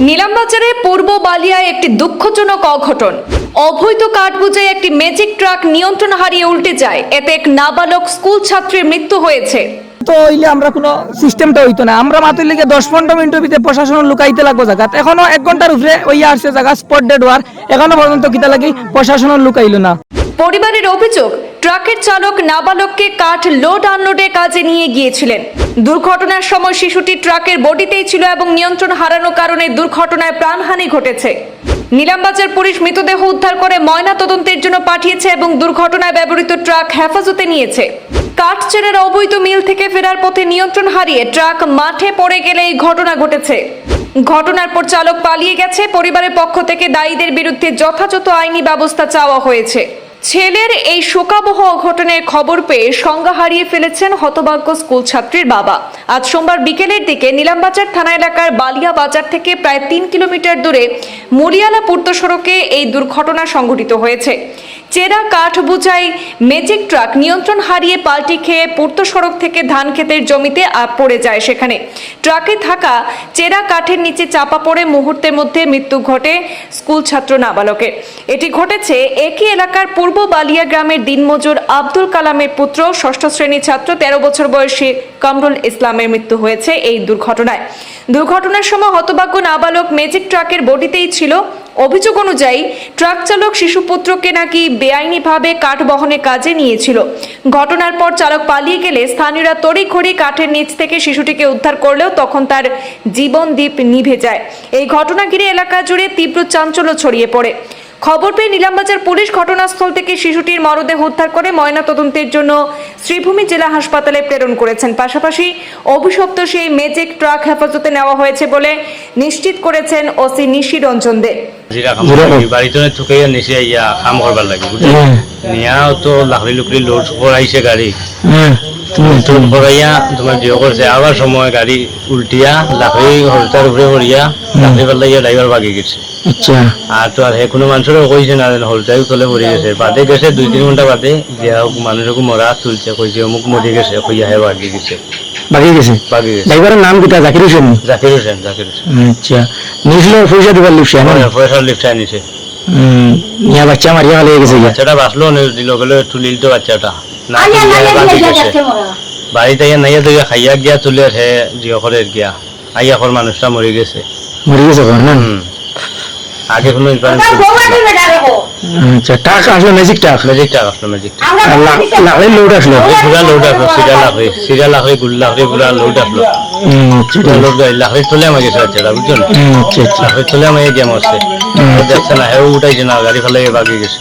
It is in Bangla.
নীলামবাজারে পূর্ব বালিয়ায় একটি দুঃখজনক অঘটন। অবৈধ কাঠ বোঝাই একটি ম্যাজিক ট্রাক নিয়ন্ত্রণ হারিয়ে উল্টে যায়। এতে এক নাবালক স্কুল ছাত্রীর মৃত্যু হয়েছে। তো হইলে আমরা কোনো সিস্টেমটা হইতো না। আমরা মাত্র লিগে দশ পনেরো মিনিটের ভিতরে প্রশাসন লুকাইতে লাগবো জায়গা। এখনও এক ঘণ্টার উপরে ওই আসছে জায়গা স্পট ডেড হওয়ার এখনও পর্যন্ত কিতা লাগি প্রশাসন লুকাইলো না। পরিবারের অভিযোগ ট্রাকের চালক নাবালককে কাঠ লোড আনলোডে কাজে নিয়ে গিয়েছিলেন। দুর্ঘটনার সময় শিশুটি ট্রাকের বডিতেই ছিল এবং নিয়ন্ত্রণ হারানোর কারণে দুর্ঘটনায় প্রাণহানি ঘটেছে। নীলামবাজার পুলিশ মৃতদেহ উদ্ধার করে ময়না তদন্তের জন্য পাঠিয়েছে এবং দুর্ঘটনায় ব্যবহৃত ট্রাক হেফাজতে নিয়েছে। কাঠচেরের অবৈধ মিল থেকে ফেরার পথে নিয়ন্ত্রণ হারিয়ে ট্রাক মাঠে পড়ে গেলে এই ঘটনা ঘটেছে। ঘটনার পর চালক পালিয়ে গেছে, পরিবারের পক্ষ থেকে দায়ীদের বিরুদ্ধে যথাযথ আইনি ব্যবস্থা চাওয়া হয়েছে। ছেলের এই শোকাবহ অঘটনের খবর পেয়ে সংজ্ঞা হারিয়ে ফেলেছেন হতভাগ্য স্কুল ছাত্রীর বাবা। আজ সোমবার বিকেলের দিকে নীলামবাজার থানা এলাকার বালিয়া বাজার থেকে প্রায় তিন কিলোমিটার দূরে মরিয়ালা পূর্ত সড়কে এই দুর্ঘটনা সংঘটিত হয়েছে। চেরা কাঠ বুঝাই ম্যাজিক ট্রাক নিয়ন্ত্রণ হারিয়ে পাল্টি খেয়ে পূর্ত সড়ক থেকে ধান ক্ষেতের জমিতে পড়ে যায় সেখানে। ট্রাকে থাকা চেরা কাঠের নিচে চাপা পড়ে মুহূর্তের মধ্যে মৃত্যু ঘটে স্কুল ছাত্র নাবালকের। এটি ঘটেছে একই এলাকার পূর্ব বালিয়া গ্রামের দিনমজুর আব্দুল কালামের পুত্র, ষষ্ঠ শ্রেণির ছাত্র, তেরো বছর বয়সী কামরুল ইসলামের মৃত্যু হয়েছে এই দুর্ঘটনায়। দুর্ঘটনার সময় হতভাগ্য নাবালক মেজিক ট্রাকের বডিতেই ছিল অভিযোগ অনুযায়ী ট্রাক চালক শিশুপুত্রকে নাকি বেআইনিভাবে কাঠ বহনে কাজে নিয়েছিল। ঘটনার পর চালক পালিয়ে গেলে স্থানীয়রা তড়িঘড়ি কাঠের নিচ থেকে শিশুটিকে উদ্ধার করলেও তখন তার জীবন দ্বীপ নিভে যায়। এই ঘটনা ঘিরে এলাকা জুড়ে তীব্র চাঞ্চল্য ছড়িয়ে পড়ে। খবর পেয়ে নীলামবাজার পুলিশ ঘটনাস্থল থেকে শিশুটির মরদেহ উদ্ধার করে ময়না তদন্তের জন্য শ্রীভূমি জেলা হাসপাতালে প্রেরণ করেছেন। পাশাপাশি অভিশপ্ত সেই ম্যাজিক ট্রাক হেফাজতে নেওয়া হয়েছে বলে নিশ্চিত করেছেন ওসি নিশি রঞ্জন দে। নিয়া কাম করি বাড়িতে ঠুকাইয়া নিচে ইয়া কাম করবার লাগে নিয়াও তো লাকড়ি লুকড়ি লোড করাইছে গাড়ি। লোড করাইয়া তোমার জিও করছে আবার সময় গাড়ি উল্টিয়া লাকড়ি হলতার উপরে করিয়া লাকড়ি পাল্লাইয়া ড্রাইভার বাগি গেছে। আচ্ছা। আর তো আর কোনো মানুষেরও কইছে না হলতাই তলে পড়ে গেছে। বাদে গেছে দুই তিন ঘণ্টা বাদে যে মানুষকে মরা তুলছে কইছে অমুক মরে গেছে কইয়া হে বাগি গেছে। বাকি গেছে? বাগি গেছে। ড্রাইভারের নাম কিতা? জাকির হোসেন? জাকির হোসেন জাকির হোসেন। আচ্ছা। নিয়েছিল পয়সা দিবার লিপসে পয়সার লিফট আনিছে। ইয়া বাচ্চা মারিয়া গেছে। বাচ্চাটা বাঁচলো দিল গেলে তুলিল তো বাচ্চাটা। বাড়িতে ইয়া নাইয়া তুই খাইয়া গিয়া তুলে হে জিও করে গিয়া। আইয়া কর মানুষটা মরে গেছে। মরে গেছে না? আগে কোনো আচ্ছা টাকা আসলো ম্যাজিক টাক। ম্যাজিকটা আসলো ম্যাজিকটা লাকড়ির লোড আসলো। পুরা লোড আসলো সিরা লাখড়ি সিরা লাখড়ি গুল লাখড়ি পুরা লোড আসলো। আচ্ছা, লোড গাড়ি লাখড়ি তুলে আমার গেছে বুঝছেন আচ্ছা আচ্ছা। লাখড়ি তুলে আমার গিয়া মরছে দেখছে না হেও উঠাইছে না গাড়ি ফেলে বাগি গেছে।